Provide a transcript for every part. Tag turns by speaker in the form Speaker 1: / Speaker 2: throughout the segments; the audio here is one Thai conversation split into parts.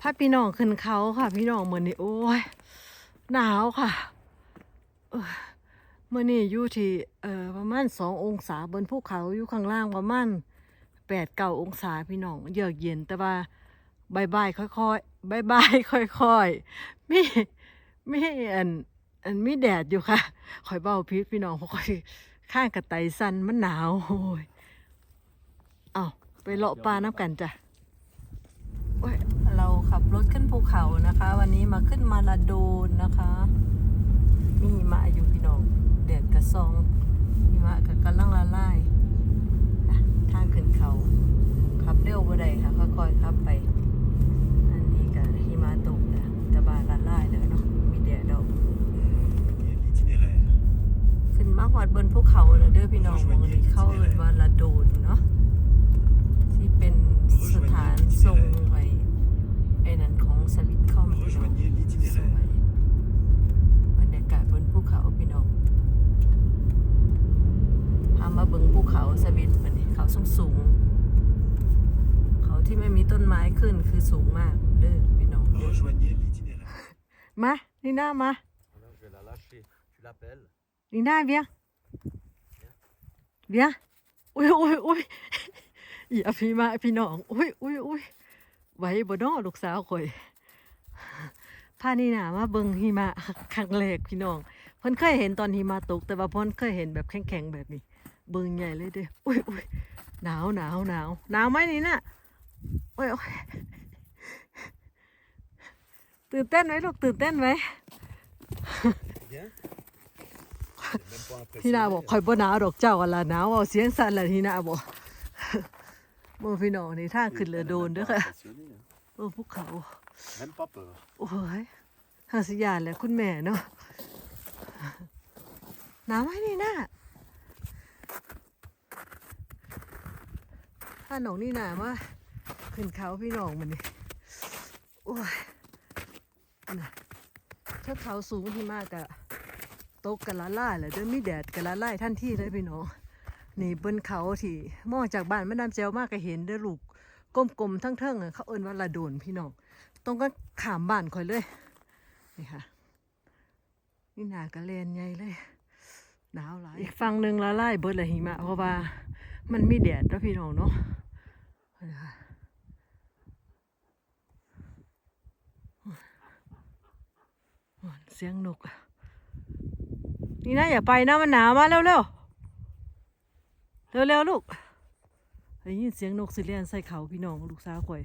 Speaker 1: พาพี่น้องขึ้นเขาค่ะ พี่น้องเมื่อนี้โอ้ยหนาวค่ะเมื่อนี้อยู่ที่เอ่อประมาณสององศาบนภูเขาอยู่ข้างล่างประมาณแปดเก้าองศาพี่น้องเยือกเย็นแต่ว่าบายบายค่อยๆบายบายค่อยๆมีมีอันอันมีแดดอยู่ค่ะคอยเบาพิษพี่น้องเพราะคอยข้างกระไตสันมันหนาวโอ้ยเอาไปเลาะปลาน้ำกันจ้ะ เราขับรถขึ้นภูเขานะคะ วันนี้มาขึ้นมาลาโดนนะคะมีหิมะอยู่พี่น้องแดดกระซองหิมะกับกำลังละลายอะทางขึ้นเขาขับเร็วบ่ได้ค่ะค่อยๆขับไป อันนี้ก็หิมะตกนะแต่บานละลายแล้วเนาะมีแดดดอก
Speaker 2: L'itinéraire.
Speaker 1: ขึ้นมาหอดบนภูเขาเลยเด้อพี่น้องมองนี้เข้าเอินว่าลาโดนเนาะที่เป็นสถานทรงไอ้ไอ้ นั่นของสวิตคอมสวยบรรยากาศบนภูเขาพี่น้องพามาเบิ่งภูเขาสวิตมันนี่เขาสูงสูง เขาที่ไม่มีต้นไม้ขึ้นคือสูงมากเด้อพี่น้องมานีน่ามา
Speaker 3: Alors, je vais la lâcher. Tu l'appelles
Speaker 1: นีน่าเบียเบียอุ้ยอุ้ยอุ้ย ไหวบ่น้อลูกสาวข่อยพานี่นามาเบิ่งหิมะครั้งแรกพี่น้องเพิ่นเคยเห็นตอนหิมะตก แต่ว่าเพิ่นเคยเห็นแบบแข็งๆแบบนี้ เบิ่งใหญ่เลยเด้ออุ้ยอุ้ยหนาวหนาวหนาวหนาวไหมนี่น่ะโอ้ยโอ้ยตื่นเต้นไหมลูกตื่นเต้นไหม
Speaker 3: Bien même pas
Speaker 1: พี่นาบอกคอยบ่หนาวดอกเจ้าอะไรหนาวเอาเสียงสั่นละพี่นาบอก เมื่อพี่น้องนี่ทางขึ้นเรือโดนเด้วยค่ะ
Speaker 3: impressionné, hein.
Speaker 1: โอ้ภูเขา
Speaker 3: Même pas peur.
Speaker 1: โอ้ยทางสยานแหละคุณแม่เนาะหนาวไหมนี่นาถ้าหนองนี่หนามาขึ้นเขาพี่น้องมันนี่โอ้ยน่ะถ้าเขาสูงที่มากอะตกกันละล่ายเลยเด้อมีแดดกันละล่ายท่านที่เลยพี่น้อง นี่บนเขาที่มองจากบ้านแม่น้ำเจ้ามากก็เห็นเด้อลูกกลมๆทั้งเทิงๆอะเขาเอิ้นว่าละโดนพี่น้องตรงก็ขามบ้านคอยเลยนี่ค่ะ นี่หนากระเลนใหญ่เลยหนาวหลายอีกฝั่งหนึ่งละลายเบิดละหิมะเพราะว่ามันมีแดดแล้วพี่น้องเนาะนี่ค่ะเสียงนก นี่นะอย่าไปนะมันหนาวมาเร็วๆ เร็วๆลูกได้ยินเสียงนกสิเลียนใส่เขาพี่น้องลูกสาวข่อย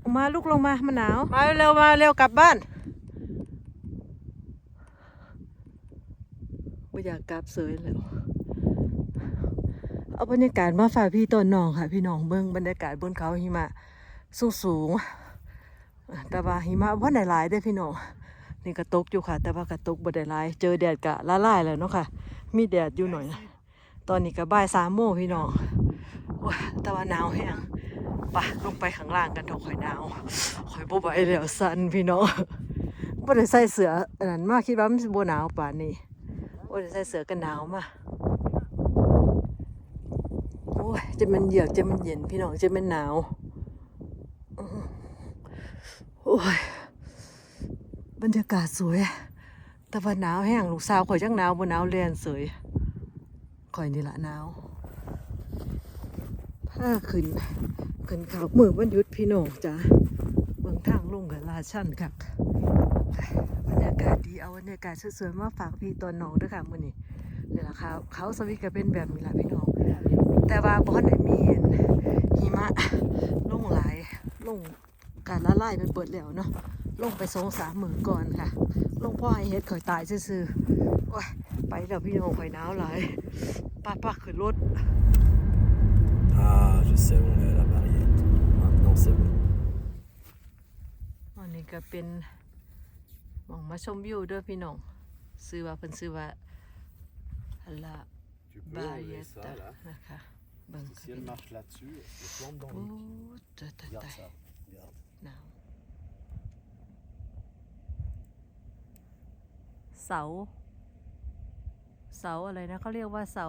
Speaker 1: ออกมาลูกลงมามันหนาว มาเร็วๆมาเร็วกลับบ้านว่าอยากกลับเสยแล้ว เอาบรรยากาศมาฝากพี่ต้นน้องค่ะ พี่น้องเบิ้งบรรยากาศบนเขาหิมะสูงสูงๆแต่ว่าหิมะว่าไหนหลายได้อพี่น้องนี่กระตกอยู่ค่ะ แต่ว่ากระตกบ่ได้หลาย เจอแดดกะละลายแล้วเนาะค่ะ มีแดดอยู่หน่อยนะ ตอนนี้ก็บ่ายสามโมงพี่น้องโอ้ยแต่ว่าหนาวแห้งปะลงไปข้างล่างกันเถอะข่อยหนาวข่อยบ่ไหวแล้วสั่นพี่น้องบ่ได้ใส่เสื้ออันนั้นมาคิดว่ามันบ่หนาวป่านนี้บ่ได้ใส่เสื้อกันหนาวมาโอ้ยจะมันเยือกจะมันเย็นพี่น้องจะมันหนาวโอ้ยบรรยากาศสวย แต่ว่าหนาวแห้งลูกสาวข่อยจังหนาวบ่หนาวเรียนเสย ข่อยนี่ละหนาวถ้าขึ้นขึ้นเขาเมื่อวันหยุดพี่น้องจ้ะเบื้องทางลงกับลาชันคักบรรยากาศดีเอาบรรยากาศสวยๆมาฝากพี่ตอนน้องด้วยค่ะมื้อนี้นี่ล่ะค่ะเขาสวิตก็เป็นแบบนี้ละพี่น้อง แต่ว่าบ่ทันได้มีเห็นหิมะลงหลายลงการละลายมันเปิดแล้วเนาะลงไปสองสามหมื้อก่อนค่ะ ลงพ่อให้เฮ็ดข่อยตายซื่อๆโอ้ยไปแล้วพี่น้องข่อยหนาวหลาย ป้าป้าขึ้นรถ
Speaker 3: Ah, je sais où on est à la barrière. Maintenant, c'est bon.
Speaker 1: อันนี้ก็เป็นหมองมาชมวิวเด้วยพี่น้องซื้อว่าเพิ่นซื้อว่าลา
Speaker 3: Tu
Speaker 1: บา
Speaker 3: peux
Speaker 1: เย
Speaker 3: enlever
Speaker 1: ต
Speaker 3: ça, là.
Speaker 1: นะคะเบิ่ง
Speaker 3: Si elle marche là-dessus, elle se plante dans
Speaker 1: โอ้
Speaker 3: le lit.
Speaker 1: ตายตาย
Speaker 3: Regarde
Speaker 1: ตาย
Speaker 3: ça. Regarde.
Speaker 1: หนาวเสา เสาอะไรนะเขาเรียกว่าเสา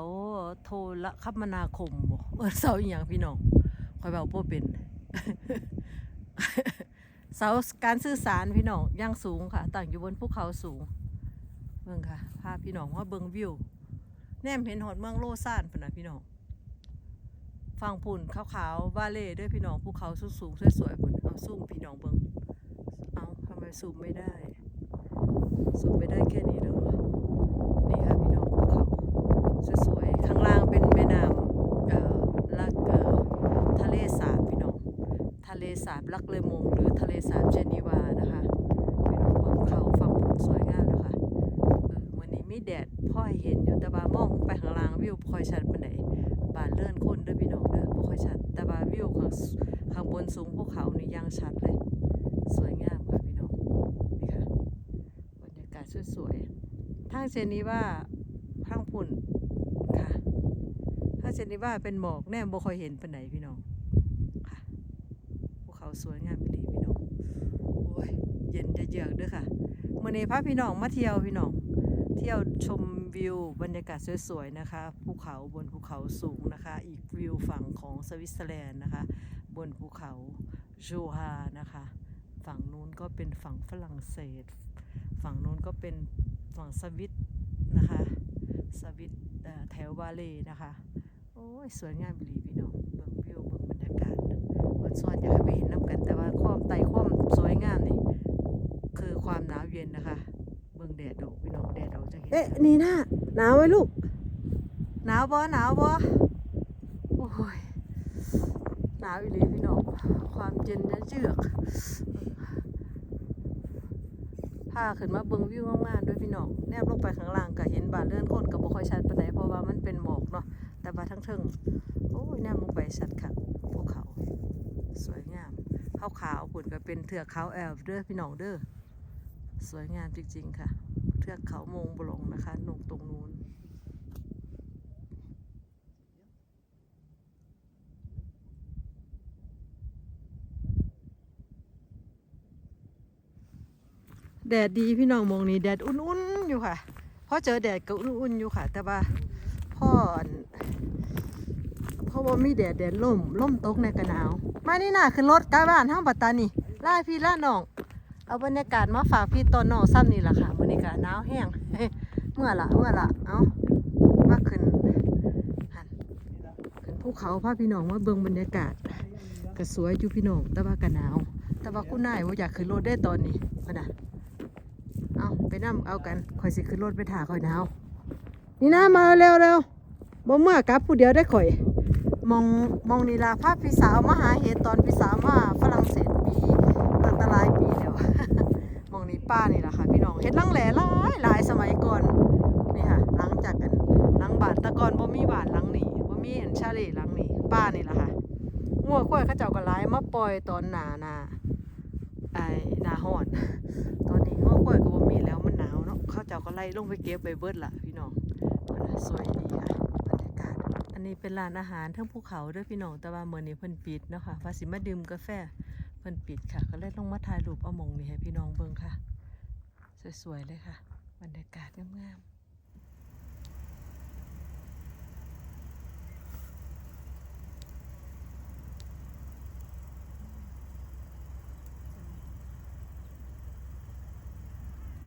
Speaker 1: โทรคมนาคมบ่เออเสาอีหยังพี่น้องคอยเบาบ่เป็น เสาการสื่อสารพี่น้องยังสูงค่ะตั้งอยู่บนภูเขาสูงเบิ่งค่ะพาพี่น้องว่าเบิ่งวิวแนมเห็นหอดเมืองโลซานพุ่นนะพี่น้องฟังปุ่นขาวๆวาเล่ด้วยพี่น้องภูเขาสูงๆสวยๆพุ่นเอาซูมพี่น้องเบิ่งเอาทำไมซูมไม่ได้ซูมไม่ได้แค่นี้ค่ะพี่น้องภูเขาสวยๆข้างล่างเป็นแม่น้ำเอ่อลักเอ่อทะเลสาบพี่น้อง ทะเล สาบลักเลมง หรือทะเลสาบเจนีวานะคะพี่น้องเบิ่งเขาฝั่งผลสวยงามแล้วค่ะวันนี้มีแดดพ่อยเห็นอยู่แต่ว่ามองไปข้างล่างวิวบ่ค่อยชัดปานใดบานเลื่อนคนเด้อพี่น้องเด้อบ่ค่อยชัด แต่ว่าวิวข้างข้างบนสูงภูเขานี่ยังชัดเลย สวยงามค่ะพี่น้องนี่ค่ะบรรยากาศสวยๆทางเจนีว่าทางพุ่นค่ะทางเจนีว่าเป็นหมอกแน่บ่ค่อยเห็นปานใดพี่น้อง สวยงามอีหลีพี่น้องโอ้ยเย็นจะเยือกเด้วยค่ะมื่อนี้พาพี่น้องมาเที่ยวพี่น้อง เที่ยวชมวิวบรรยากาศสวยๆนะคะภูเขาบนภูเขาสูงนะคะ อีกวิวฝั่งของสวิตเซอร์แลนด์นะคะ บนภูเขาจูฮานะคะ ฝั่งนู้นก็เป็นฝั่งฝรั่งเศส ฝั่งนู้นก็เป็นฝั่งสวิตนะคะ สวิตแถวบาเลนะคะ โอ้ย สวยงามอีหลีพี่น้อง เบิ่งวิวเบิ่งบรรยากาศ วันซ้อนอยากให้ไปเห็นน้ำกัน แต่ว่าความไต่ความสวยงามนี่คือความหนาวเย็นนะคะ เบิ่งแดดดอกพี่น้องแดดดอกจะเห็นเอ๊ะนี่น่าหนาวไหมลูกหนาวบ่หนาวบ่โอ้ยหนาวอีหลีพี่น้องความเย็นจะเยือกพาขึ้นมาเบิ่งวิวงามๆด้วยพี่น้องแนบลงไปข้างล่างก็เห็นบ้านเรือนคนก็บ่ค่อยชัดปานใดเพราะว่ามันเป็นหมอกเนาะแต่ว่าทั้งเทิงโอ้ยแนบลงไปชัดค่ะภูเขา สวยงามขาวขาวปุ่นก็เป็นเทือกเขาแอลเด้อพี่น้องเด้อสวยงามจริง ๆ ค่ะ เทือกเขามงบลงนะคะนงตรงนู้นแดดดีพี่น้องมองนี่แดดอุ่นๆอยู่ค่ะพอเจอแดดก็อุ่นๆอยู่ค่ะ แต่ว่าพ่อ เพราะว่ามีแดดแดดล่มล่มตกในกระหนาว มานี่น่ะขึ้นรถกลับบ้านห้างปัตตานีล่าพี่ล่าน้อง เอาบรรยากาศมาฝากพี่ตอนน้องซ้ำนี่แหละค่ะบรรยากาศหนาวแห้งเมื่อละเมื่อละเอามาขึ้นหันขึ้นภูเขาพาพี่น้องมาเบิ่งบรรยากาศก็สวยอยู่พี่น้องแต่ว่าก็หนาว แต่ว่าคุณนายว่าอยากขึ้นรถได้ตอนนี้พะนะเอาไปนั่งเอากันคอยสิขึ้นรถไปถ่าคอยหนาวนี่นะมาเร็วเร็วบ่เมื่อกลับผู้เดียวได้ข่อย มองมองนีลาภาพพี่สาวมาหาเห็ดตอนพี่สาวมาฝรั่งเศสปีตั้งแต่หลายปีแล้วมองนี้ป้านี่แหละค่ะพี่น้องเห็ดลังแหล่หลายหลายสมัยก่อนนี่ค่ะหลังจากกันหลังบานแตะกอนบ่มีบานหลังนี้บ่มีอันชาเลหลังนี้ป้านี่แหละค่ะงัวควายเขาเจ้าก็หลายมาปล่อยตอนหนาหนาไอ้หนาฮอนตอนนี้งัวควายก็บ่มีแล้วมันหนาวเนาะเขาเจ้าก็ไล่ลงไปเก็บไปเบิดล่ะพี่น้องสวยดีค่ะบรรยากาศ อั นี้เป็นร้านอาหารทั้งภูเขาด้วยพี่น้องแต่ว่าเมื่อนี้เพิ่นปิดเนาะค่ะว่าสิมาดื่มกาแฟเพิ่นปิดค่ะ ก็เลยลงมาถ่ายรูปเอามงนี่ให้พี่น้องเบิ่งค่ะ สวยๆเลยค่ะ บรรยากาศงามๆ